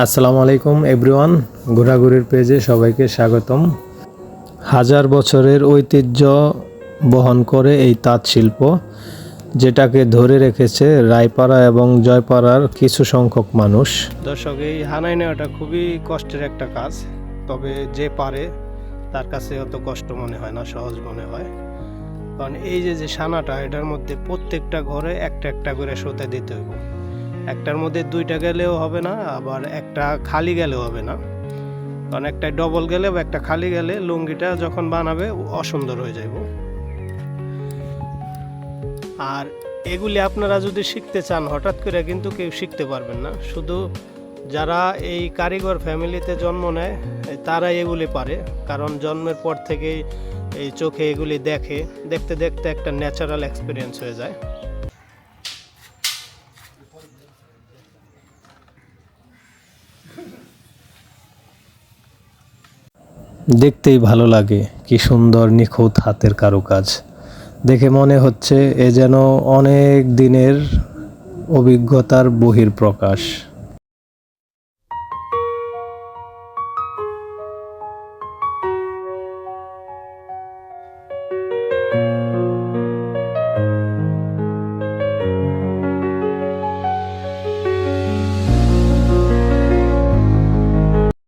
আসসালামু আলাইকুম এভরিওয়ান ঘোরাঘুরির পেজে সবাইকে স্বাগতম। হাজার বছরের ঐতিহ্য বহন করে এই তাঁত শিল্প, যেটাকে ধরে রেখেছে রায়পাড়া এবং জয়পাড়ার কিছু সংখ্যক মানুষ। দর্শক, এই হানাই নেওয়াটা খুবই কষ্টের একটা কাজ, তবে যে পারে তার কাছে অত কষ্ট মনে হয় না, সহজ মনে হয়। কারণ এই যে যে সানাটা, এটার মধ্যে প্রত্যেকটা ঘরে একটা একটা করে সোতে দিতে হবে একটার মধ্যে দুইটা গেলেও হবে না, আবার একটা খালি গেলেও হবে না। কারণ একটা ডবল গেলে বা একটা খালি গেলে লুঙ্গিটা যখন বানাবে অসুন্দর হয়ে যাইব। আর এগুলি আপনারা যদি শিখতে চান, হঠাৎ করে কিন্তু কেউ শিখতে পারবেন না। শুধু যারা এই কারিগর ফ্যামিলিতে জন্ম নেয়, তারাই এগুলি পারে। কারণ জন্মের পর থেকেই এই চোখে এগুলি দেখে, দেখতে দেখতে একটা ন্যাচারাল এক্সপিরিয়েন্স হয়ে যায়। দেখতেই ভালো লাগে, কি সুন্দর নিখুঁত হাতের কারুকাজ। দেখে মনে হচ্ছে এ যেন অনেক দিনের অভিজ্ঞতার বহির প্রকাশ